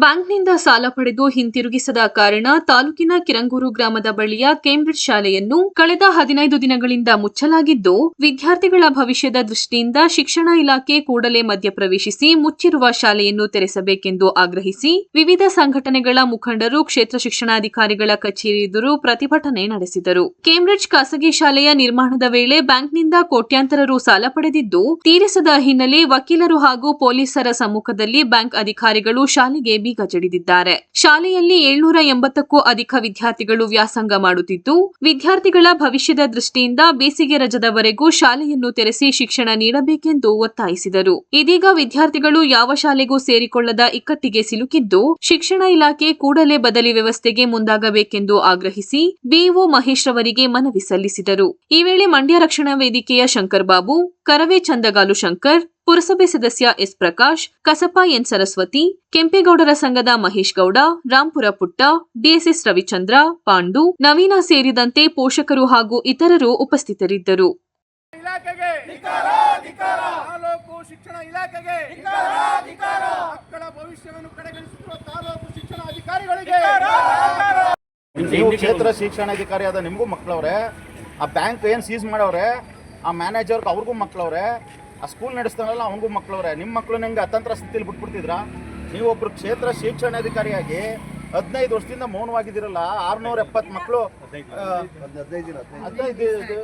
ಬ್ಯಾಂಕ್ನಿಂದ ಸಾಲ ಪಡೆದು ಹಿಂತಿರುಗಿಸದ ಕಾರಣ ತಾಲೂಕಿನ ಕಿರಂಗೂರು ಗ್ರಾಮದ ಬಳಿಯ ಕೇಂಬ್ರಿಡ್ಜ್ ಶಾಲೆಯನ್ನು ಕಳೆದ ಹದಿನೈದು ದಿನಗಳಿಂದ ಮುಚ್ಚಲಾಗಿದ್ದು, ವಿದ್ಯಾರ್ಥಿಗಳ ಭವಿಷ್ಯದ ದೃಷ್ಟಿಯಿಂದ ಶಿಕ್ಷಣ ಇಲಾಖೆ ಕೂಡಲೇ ಮಧ್ಯಪ್ರವೇಶಿಸಿ ಮುಚ್ಚಿರುವ ಶಾಲೆಯನ್ನು ತೆರೆಸಬೇಕೆಂದು ಆಗ್ರಹಿಸಿ ವಿವಿಧ ಸಂಘಟನೆಗಳ ಮುಖಂಡರು, ಕ್ಷೇತ್ರ ಶಿಕ್ಷಣಾಧಿಕಾರಿಗಳ ಕಚೇರಿ ಎದುರು ಪ್ರತಿಭಟನೆ ನಡೆಸಿದರು. ಕೇಂಬ್ರಿಡ್ಜ್ ಖಾಸಗಿ ಶಾಲೆಯ ನಿರ್ಮಾಣದ ವೇಳೆ ಬ್ಯಾಂಕ್ನಿಂದ ಕೋಟ್ಯಾಂತರ ರು ಸಾಲ ಪಡೆದಿದ್ದು, ತೀರಿಸದ ಹಿನ್ನೆಲೆ ವಕೀಲರು ಹಾಗೂ ಪೊಲೀಸರ ಸಮ್ಮುಖದಲ್ಲಿ ಬ್ಯಾಂಕ್ ಅಧಿಕಾರಿಗಳು ಶಾಲೆಗೆ ಬೀಗ ಜಡಿದಿದ್ದಾರೆ. ಶಾಲೆಯಲ್ಲಿ ಏಳ್ನೂರ ಎಂಬತ್ತಕ್ಕೂ ಅಧಿಕ ವಿದ್ಯಾರ್ಥಿಗಳು ವ್ಯಾಸಂಗ ಮಾಡುತ್ತಿದ್ದು, ವಿದ್ಯಾರ್ಥಿಗಳ ಭವಿಷ್ಯದ ದೃಷ್ಟಿಯಿಂದ ಬೇಸಿಗೆ ರಜದವರೆಗೂ ಶಾಲೆಯನ್ನು ತೆರೆಸಿ ಶಿಕ್ಷಣ ನೀಡಬೇಕೆಂದು ಒತ್ತಾಯಿಸಿದರು. ಇದೀಗ ವಿದ್ಯಾರ್ಥಿಗಳು ಯಾವ ಶಾಲೆಗೂ ಸೇರಿಕೊಳ್ಳದ ಇಕ್ಕಟ್ಟಿಗೆ ಸಿಲುಕಿದ್ದು, ಶಿಕ್ಷಣ ಇಲಾಖೆ ಕೂಡಲೇ ಬದಲಿ ವ್ಯವಸ್ಥೆಗೆ ಮುಂದಾಗಬೇಕೆಂದು ಆಗ್ರಹಿಸಿ ಬಿಇಒ ಮಹೇಶ್ ರವರಿಗೆ ಮನವಿ ಸಲ್ಲಿಸಿದರು. ಈ ವೇಳೆ ಮಂಡ್ಯ ರಕ್ಷಣಾ ವೇದಿಕೆಯ ಶಂಕರ್ ಬಾಬು, ಕರವೇ ಚಂದಗಾಲು ಶಂಕರ್ ಪುರಸಭೆ ಸದಸ್ಯ ಎಸ್ ಪ್ರಕಾಶ್ ಕಸಪ ಎನ್ ಸರಸ್ವತಿ ಕೆಂಪೇಗೌಡರ ಸಂಘದ ಮಹೇಶ್ ಗೌಡ ರಾಂಪುರ ಪುಟ್ಟ ಡಿಎಸ್ಎಸ್ ರವಿಚಂದ್ರ ಪಾಂಡು ನವೀನ ಸೇರಿದಂತೆ ಪೋಷಕರು ಹಾಗೂ ಇತರರು ಉಪಸ್ಥಿತರಿದ್ದರು. ಶಿಕ್ಷಣ ಇಲಾಖೆಗೆ ಮಕ್ಕಳ ಭವಿಷ್ಯವನ್ನು ಕಡೆಗಣಿಸುತ್ತಿರುವ ತಾಲೂಕು ಶಿಕ್ಷಣ ಅಧಿಕಾರಿಗಳಿಗೆ ನೀವು ಕ್ಷೇತ್ರ ಶಿಕ್ಷಣಾಧಿಕಾರಿಯಾದ ನಿಮಗೂ ಮಕ್ಕಳವ್ರೆ ಆ ಬ್ಯಾಂಕ್ ಏನು ಸೀಸ್ ಮಾಡವ್ರೆ ಆ ಮ್ಯಾನೇಜರ್ ಅವ್ರಿಗೂ ಮಕ್ಕಳವ್ರೆ ಆ ಸ್ಕೂಲ್ ನಡೆಸ್ತಾನಲ್ಲ ಅವನಿಗೂ ಮಕ್ಕಳವ್ರೆ ನಿಮ್ಮ ಮಕ್ಕಳು ಹೆಂಗೆ ಅತಂತ್ರ ಸ್ಥಿತಿಲಿ ಬಿಟ್ಬಿಡ್ತಿದ್ರಾ? ನೀವೊಬ್ರು ಕ್ಷೇತ್ರ ಶಿಕ್ಷಣಾಧಿಕಾರಿಯಾಗಿ ಹದಿನೈದು ವರ್ಷದಿಂದ ಮೌನವಾಗಿದ್ದೀರಲ್ಲ, ಆರುನೂರ ಎಪ್ಪತ್ತು ಮಕ್ಕಳು ಹದಿನೈದು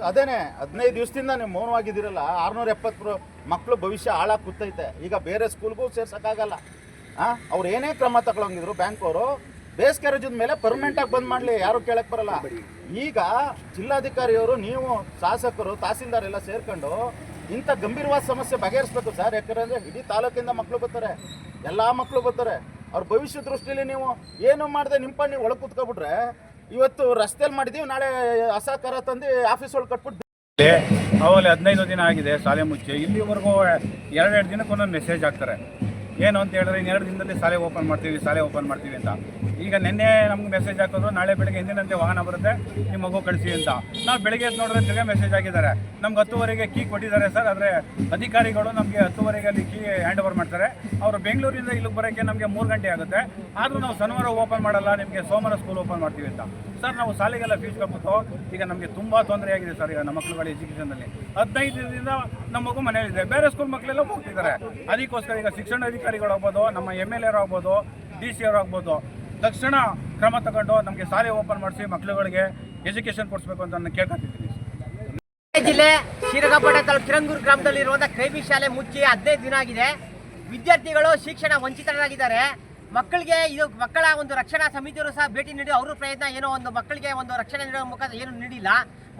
ಅದೇನೆ, ಹದಿನೈದು ದಿವಸದಿಂದ ನೀವು ಮೌನವಾಗಿದ್ದೀರಲ್ಲ, ಆರುನೂರ ಎಪ್ಪತ್ತು ಮಕ್ಕಳು ಭವಿಷ್ಯ ಹಾಳಾಗಿ ಕೂತೈತೆ. ಈಗ ಬೇರೆ ಸ್ಕೂಲ್ಗೂ ಸೇರ್ಸೋಕ್ಕಾಗಲ್ಲ. ಅವ್ರು ಏನೇ ಕ್ರಮ ತಗೊಳಂಗಿದ್ರು ಬ್ಯಾಂಕ್ ಅವರು ಬೇಸಿಗೆ ರಜದ ಮೇಲೆ ಪರ್ಮನೆಂಟ್ ಆಗಿ ಬಂದ್ ಮಾಡ್ಲಿ, ಯಾರು ಕೇಳಕ್ ಬರಲ್ಲ. ಈಗ ಜಿಲ್ಲಾಧಿಕಾರಿಯವರು, ನೀವು ಶಾಸಕರು, ತಹಸೀಲ್ದಾರ್ ಎಲ್ಲ ಸೇರ್ಕೊಂಡು ಇಂಥ ಗಂಭೀರವಾದ ಸಮಸ್ಯೆ ಬಗೆಹರಿಸ್ಬೇಕು ಸರ್. ಯಾಕಂದ್ರೆ ಇಡೀ ತಾಲೂಕಿಂದ ಮಕ್ಕಳು ಬರ್ತಾರೆ, ಎಲ್ಲಾ ಮಕ್ಕಳು ಬರ್ತಾರೆ. ಅವ್ರ ಭವಿಷ್ಯ ದೃಷ್ಟಿಯಲ್ಲಿ ನೀವು ಏನು ಮಾಡದೆ ನಿಮ್ಮ ನೀವು ಒಳಗೆ ಕುತ್ಕೊಬಿಟ್ರೆ, ಇವತ್ತು ರಸ್ತೆಯಲ್ಲಿ ಮಾಡಿದೀವಿ, ನಾಳೆ ಅಸಹಕಾರ ತಂದು ಆಫೀಸ್ ಒಳಗೆ ಕಟ್ಬಿಟ್ಟು ಅವಲ್ಲಿ ಹದಿನೈದು ದಿನ ಆಗಿದೆ, ಶಾಲೆ ಮುಚ್ಚಿ. ಇಲ್ಲಿವರೆಗೂ ಎರಡೆರಡು ದಿನಕ್ಕೊಂದೊಂದು ಮೆಸೇಜ್ ಹಾಕ್ತಾರೆ. ಏನು ಅಂತ ಹೇಳಿದ್ರೆ ಇನ್ನು ಎರಡು ದಿನದಲ್ಲಿ ಶಾಲೆ ಓಪನ್ ಮಾಡ್ತೀವಿ, ಶಾಲೆ ಓಪನ್ ಮಾಡ್ತೀವಿ ಅಂತ. ಈಗ ನಿನ್ನೆ ನಮ್ಗೆ ಮೆಸೇಜ್ ಹಾಕಿದ್ರು, ನಾಳೆ ಬೆಳಗ್ಗೆ ಎಂದಿನಂತೆ ವಾಹನ ಬರುತ್ತೆ ನಿಮ್ಮ ಮಗು ಕಳಿಸಿ ಅಂತ. ನಾವು ಬೆಳಗ್ಗೆ ಎದ್ದು ನೋಡಿದ್ರೆ ತಿರ್ಗಾ ಮೆಸೇಜ್ ಹಾಕಿದ್ದಾರೆ. ನಮ್ಗೆ ಹತ್ತುವರೆಗೆ ಕೀ ಕೊಟ್ಟಿದ್ದಾರೆ ಸರ್, ಆದರೆ ಅಧಿಕಾರಿಗಳು ನಮಗೆ ಹತ್ತುವರೆಗೆ ಅಲ್ಲಿ ಕೀ ಹ್ಯಾಂಡ್ ಓವರ್ ಮಾಡ್ತಾರೆ. ಅವರು ಬೆಂಗಳೂರಿಂದ ಇಲ್ಲಿಗೆ ಬರೋಕ್ಕೆ ನಮಗೆ ಮೂರು ಗಂಟೆ ಆಗುತ್ತೆ. ಆದರೂ ನಾವು ಶನಿವಾರ ಓಪನ್ ಮಾಡಲ್ಲ, ನಿಮಗೆ ಸೋಮವಾರ ಸ್ಕೂಲ್ ಓಪನ್ ಮಾಡ್ತೀವಿ ಅಂತ. ಸರ್, ನಾವು ಶಾಲೆಗೆಲ್ಲ ಫೀಸ್ ಕಟ್ಬಿಟ್ಟು, ಈಗ ನಮಗೆ ತುಂಬ ತೊಂದರೆ ಆಗಿದೆ ಸರ್, ಈಗ ನಮ್ಮ ಮಕ್ಕಳುಗಳ ಎಜುಕೇಷನಲ್ಲಿ ಹದಿನೈದು ದಿನದಿಂದ ನಮ್ಮ ಮಗು ಮನೆಯಲ್ಲಿದೆ ಬೇರೆ ಸ್ಕೂಲ್ ಮಕ್ಕಳೆಲ್ಲ ಹೋಗ್ತಿದ್ದಾರೆ. ಅದಕ್ಕೋಸ್ಕರ ಈಗ ಶಿಕ್ಷಣ ಅಧಿಕಾರಿಗಳು ಆಗ್ಬೋದು ನಮ್ಮ ಎಂ ಎಲ್ ಎರು ಆಗ್ಬೋದು ಡಿ ಸಿ ಅವರು ಆಗ್ಬೋದು ತಕ್ಷಣ ಕ್ರಮ ತಗೊಂಡು ನಮಗೆ ಶಾಲೆ ಓಪನ್ ಮಾಡಿಸಿ ಮಕ್ಕಳುಗಳಿಗೆ ಎಜುಕೇಷನ್ ಕೊಡಿಸ್ಬೇಕು ಅಂತ ನಾನು ಕೇಳ್ಕೊತಿದ್ದೀನಿ. ಜಿಲ್ಲೆ ಶಿರಗಪಟ್ಟಣ ತಾಲೂಕು ಕಿರಂಗೂರು ಗ್ರಾಮದಲ್ಲಿರುವಂತಹ ಕ್ರೈಬಿ ಶಾಲೆ ಮುಚ್ಚಿ ಹದಿನೈದು ದಿನ ಆಗಿದೆ. ವಿದ್ಯಾರ್ಥಿಗಳು ಶಿಕ್ಷಣ ವಂಚಿತರಾಗಿದ್ದಾರೆ. ಮಕ್ಕಳಿಗೆ ಇದು ಮಕ್ಕಳ ಒಂದು ರಕ್ಷಣಾ ಸಮಿತಿಯವರು ಸಹ ಭೇಟಿ ನೀಡಿ ಅವರು ಪ್ರಯತ್ನ ಏನೋ ಒಂದು ಮಕ್ಕಳಿಗೆ ಒಂದು ರಕ್ಷಣೆ ನೀಡುವ ಮುಖಾಂತರ ಏನು ನೀಡಿಲ್ಲ.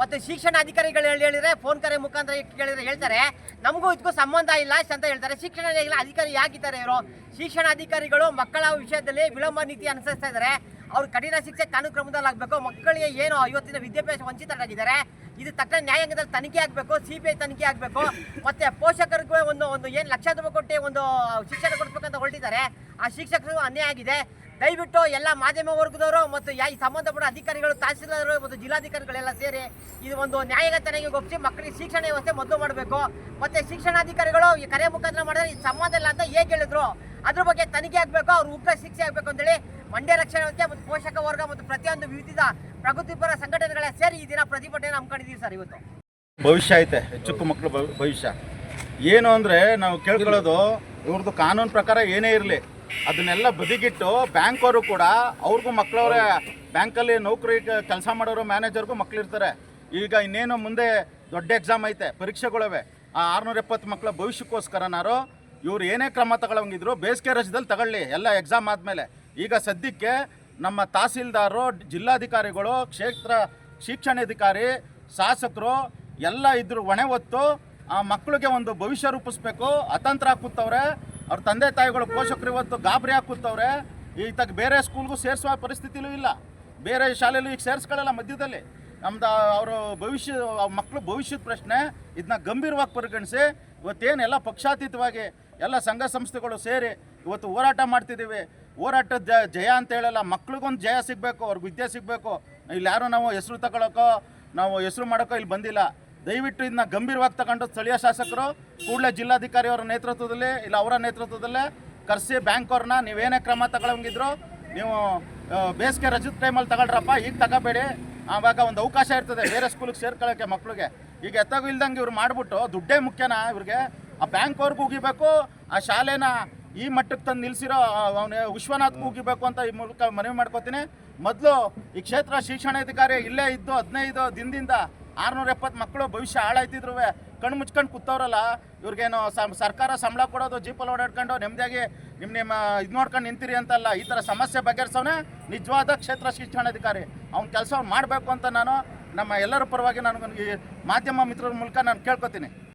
ಮತ್ತು ಶಿಕ್ಷಣ ಅಧಿಕಾರಿಗಳು ಹೇಳಿದರೆ ಫೋನ್ ಕರೆ ಮುಖಾಂತರ ಕೇಳಿದರೆ ಹೇಳ್ತಾರೆ. ನಮಗೂ ಇದಕ್ಕೂ ಸಂಬಂಧ ಇಲ್ಲ ಅಂತ ಹೇಳ್ತಾರೆ. ಶಿಕ್ಷಣ ಇಲ್ಲ, ಅಧಿಕಾರಿ ಯಾಕಿದ್ದಾರೆ ಇವರು? ಶಿಕ್ಷಣ ಅಧಿಕಾರಿಗಳು ಮಕ್ಕಳ ವಿಷಯದಲ್ಲಿ ವಿಳಂಬ ನೀತಿ ಅನುಸರಿಸ್ತಾ ಇದ್ದಾರೆ. ಅವ್ರು ಕಠಿಣ ಶಿಕ್ಷೆ ಕಾನೂನು ಕ್ರಮದಲ್ಲಿ ಆಗಬೇಕು ಮಕ್ಕಳಿಗೆ ಏನು ಇವತ್ತಿನ ವಿದ್ಯಾಭ್ಯಾಸ ವಂಚಿತರಾಗಿದ್ದಾರೆ. ಇದು ತಕ್ಕ ನ್ಯಾಯಾಂಗದಲ್ಲಿ ತನಿಖೆ ಆಗಬೇಕು ಸಿ ಬಿ ಐ ತನಿಖೆ ಆಗಬೇಕು. ಮತ್ತೆ ಪೋಷಕರಿಗೂ ಒಂದು ಒಂದು ಏನು ಲಕ್ಷ ರೂಪಾಯಿ ಕೊಟ್ಟು ಒಂದು ಶಿಕ್ಷಣ ಕೊಡ್ಬೇಕಂತ ಹೊರಟಿದ್ದಾರೆ. ಆ ಶಿಕ್ಷಕರು ಅನ್ಯಾಯ ಆಗಿದೆ. ದಯವಿಟ್ಟು ಎಲ್ಲ ಮಾಧ್ಯಮ ವರ್ಗದವರು ಮತ್ತು ಯಾ ಸಂಬಂಧಪಟ್ಟ ಅಧಿಕಾರಿಗಳು, ತಹಸೀಲ್ದಾರರು ಮತ್ತು ಜಿಲ್ಲಾಧಿಕಾರಿಗಳೆಲ್ಲ ಸೇರಿ ಇದು ಒಂದು ನ್ಯಾಯಗತನೆಗೆ ಒಪ್ಪಿಸಿ ಮಕ್ಕಳಿಗೆ ಶಿಕ್ಷಣ ವ್ಯವಸ್ಥೆ ಮೊದಲು ಮಾಡಬೇಕು. ಮತ್ತೆ ಶಿಕ್ಷಣಾಧಿಕಾರಿಗಳು ಈ ಕರೆ ಮುಖಾಂತರ ಮಾಡಿದ್ರೆ ಈ ಸಂಬಂಧ ಇಲ್ಲ ಅಂತ ಹೇಗೆ ಹೇಳಿದ್ರು? ಅದ್ರ ಬಗ್ಗೆ ತನಿಖೆ ಆಗಬೇಕು, ಅವ್ರು ಉಗ್ರ ಶಿಕ್ಷೆ ಆಗಬೇಕು ಅಂತೇಳಿ ಮಂಡ್ಯ ರಕ್ಷಣೆ ವ್ಯವಸ್ಥೆ ಮತ್ತು ಪೋಷಕ ವರ್ಗ ಮತ್ತು ಪ್ರತಿಯೊಂದು ವಿವಿಧ ಪ್ರಗತಿಪರ ಸಂಘಟನೆಗಳ ಸೇರಿ ಈ ದಿನ ಪ್ರತಿಭಟನೆ ಹಮ್ಮಿಕೊಂಡಿದ್ದೀವಿ ಸರ್ ಇವತ್ತು. ಭವಿಷ್ಯ ಐತೆ ಚಿಕ್ಕ ಮಕ್ಕಳು ಭವಿಷ್ಯ. ಏನು ಅಂದರೆ ನಾವು ಕೇಳ್ಕೊಳ್ಳೋದು ಇವ್ರದ್ದು ಕಾನೂನು ಪ್ರಕಾರ ಏನೇ ಇರಲಿ. ಅದನ್ನೆಲ್ಲ ಬದಿಗಿಟ್ಟು ಬ್ಯಾಂಕ್ ಅವರು ಕೂಡ, ಅವ್ರಿಗೂ ಮಕ್ಕಳವ್ರೆ ಬ್ಯಾಂಕಲ್ಲಿ ನೌಕರಿ ಕೆಲಸ ಮಾಡೋರು, ಮ್ಯಾನೇಜರ್ಗೂ ಮಕ್ಕಳಿರ್ತಾರೆ ಈಗ ಇನ್ನೇನು ಮುಂದೆ ದೊಡ್ಡ ಎಕ್ಸಾಮ್ ಐತೆ, ಪರೀಕ್ಷೆಗಳವೆ. ಆ ಆರುನೂರ ಎಪ್ಪತ್ತು ಮಕ್ಕಳ ಭವಿಷ್ಯಕ್ಕೋಸ್ಕರನಾರು ಇವ್ರು ಏನೇ ಕ್ರಮ ತಗೊಳಂಗಿದ್ರು ಬೇಸಿಗೆ ರಜದಲ್ಲಿ ತಗೊಳ್ಳಿ, ಎಲ್ಲ ಎಕ್ಸಾಮ್ ಆದಮೇಲೆ. ಈಗ ಸದ್ಯಕ್ಕೆ ನಮ್ಮ ತಹಸೀಲ್ದಾರರು ಜಿಲ್ಲಾಧಿಕಾರಿಗಳು, ಕ್ಷೇತ್ರ ಶಿಕ್ಷಣಾಧಿಕಾರಿ, ಶಾಸಕರು ಎಲ್ಲ ಇದ್ರು ಹೊಣೆ ಹೊತ್ತು ಆ ಮಕ್ಕಳಿಗೆ ಒಂದು ಭವಿಷ್ಯ ರೂಪಿಸ್ಬೇಕು, ಅತಂತ್ರ ಕೂತವ್ರೆ ಅವ್ರ ತಂದೆ ತಾಯಿಗಳು ಪೋಷಕರು ಇವತ್ತು ಗಾಬರಿ ಹಾಕುತ್ತವ್ರೆ. ಈಗ ಬೇರೆ ಸ್ಕೂಲ್ಗೂ ಸೇರಿಸುವ ಪರಿಸ್ಥಿತಿಲೂ ಇಲ್ಲ. ಬೇರೆ ಶಾಲೆಯಲ್ಲೂ ಈಗ ಸೇರಿಸ್ಕೊಳ್ಳಲ್ಲ ಮಧ್ಯದಲ್ಲಿ. ನಮ್ದು ಅವರು ಭವಿಷ್ಯ ಮಕ್ಕಳು ಭವಿಷ್ಯದ ಪ್ರಶ್ನೆ. ಇದನ್ನ ಗಂಭೀರವಾಗಿ ಪರಿಗಣಿಸಿ. ಇವತ್ತೇನು ಎಲ್ಲ ಪಕ್ಷಾತೀತವಾಗಿ ಎಲ್ಲ ಸಂಘ ಸಂಸ್ಥೆಗಳು ಸೇರಿ ಇವತ್ತು ಹೋರಾಟ ಮಾಡ್ತಿದ್ದೀವಿ. ಹೋರಾಟದ ಜ, ಜಯ ಅಂತ ಹೇಳಲ್ಲ. ಮಕ್ಳಿಗೊಂದು ಜಯ ಸಿಗಬೇಕು, ಅವ್ರಿಗೆ ವಿದ್ಯೆ ಸಿಗಬೇಕು. ಇಲ್ಲಿ ಯಾರು ನಾವು ಹೆಸರು ತಗೊಳ್ಳೋಕ್ಕೋ ನಾವು ಹೆಸರು ಮಾಡೋಕ್ಕೋ ಇಲ್ಲಿ ಬಂದಿಲ್ಲ. ದಯವಿಟ್ಟು ಇದನ್ನ ಗಂಭೀರವಾಗಿ ತಗೊಂಡು ಸ್ಥಳೀಯ ಶಾಸಕರು, ಕೂಡಲೇ ಜಿಲ್ಲಾಧಿಕಾರಿ ಅವರ ನೇತೃತ್ವದಲ್ಲಿ ಇಲ್ಲ ಅವರ ನೇತೃತ್ವದಲ್ಲೇ ಕರೆಸಿ ಬ್ಯಾಂಕ್ ಅವ್ರನ್ನ ನೀವೇನೇ ಕ್ರಮ ತಗೊಳಂಗಿದ್ರು ನೀವು ಬೇಸಿಗೆ ರಜದ ಟೈಮಲ್ಲಿ ತಗೊಳ್ರಪ್ಪ, ಈಗ ತಗೋಬೇಡಿ. ಆವಾಗ ಒಂದು ಅವಕಾಶ ಇರ್ತದೆ ಬೇರೆ ಸ್ಕೂಲಿಗೆ ಸೇರ್ಕೊಳ್ಳೋಕ್ಕೆ ಮಕ್ಕಳಿಗೆ ಈಗ ಎತ್ತಾಗೂ ಇಲ್ದಂಗೆ ಇವ್ರು ಮಾಡಿಬಿಟ್ಟು ದುಡ್ಡೇ ಮುಖ್ಯನಾ ಇವ್ರಿಗೆ? ಆ ಬ್ಯಾಂಕ್ ಅವ್ರಿಗೆ ಉಗಿಬೇಕು, ಆ ಶಾಲೆನ ಈ ಮಟ್ಟಕ್ಕೆ ತಂದು ನಿಲ್ಲಿಸಿರೋ ಅವನ ವಿಶ್ವನಾಥ್ ಉಗಿಬೇಕು ಅಂತ ಈ ಮೂಲಕ ಮನವಿ ಮಾಡ್ಕೋತೀನಿ. ಮೊದಲು ಈ ಕ್ಷೇತ್ರ ಶಿಕ್ಷಣಾಧಿಕಾರಿ ಇಲ್ಲೇ ಇದ್ದು ಹದಿನೈದು ದಿನದಿಂದ ಆರ್ನೂರ ಎಪ್ಪತ್ತು ಮಕ್ಕಳು ಭವಿಷ್ಯ ಹಾಳಾಯ್ತಿದ್ರು ಕಣ್ಣು ಮುಚ್ಕೊಂಡು ಕೂತವ್ರಲ್ಲ, ಇವ್ರಿಗೇನು ಸರ್ಕಾರ ಸಂಬಳ ಕೊಡೋದು ಜೀಪಲ್ಲಿ ಓಡಾಡ್ಕೊಂಡು ನೆಮ್ಮದಿಯಾಗಿ ನಿಮ್ಮ ನಿಮ್ಮ ಇದು ನೋಡ್ಕೊಂಡು ನಿಂತಿರಿ ಅಂತಲ್ಲ, ಈ ಥರ ಸಮಸ್ಯೆ ಬಗೆಹರಿಸೋನೆ ನಿಜವಾದ ಕ್ಷೇತ್ರ ಶಿಕ್ಷಣಾಧಿಕಾರಿ. ಅವ್ನ ಕೆಲಸ ಮಾಡಬೇಕು ಅಂತ ನಾನು ನಮ್ಮ ಎಲ್ಲರ ಪರವಾಗಿ ನಾನು ಈ ಮಾಧ್ಯಮ ಮಿತ್ರರ ಮೂಲಕ ನಾನು ಕೇಳ್ಕೊತೀನಿ.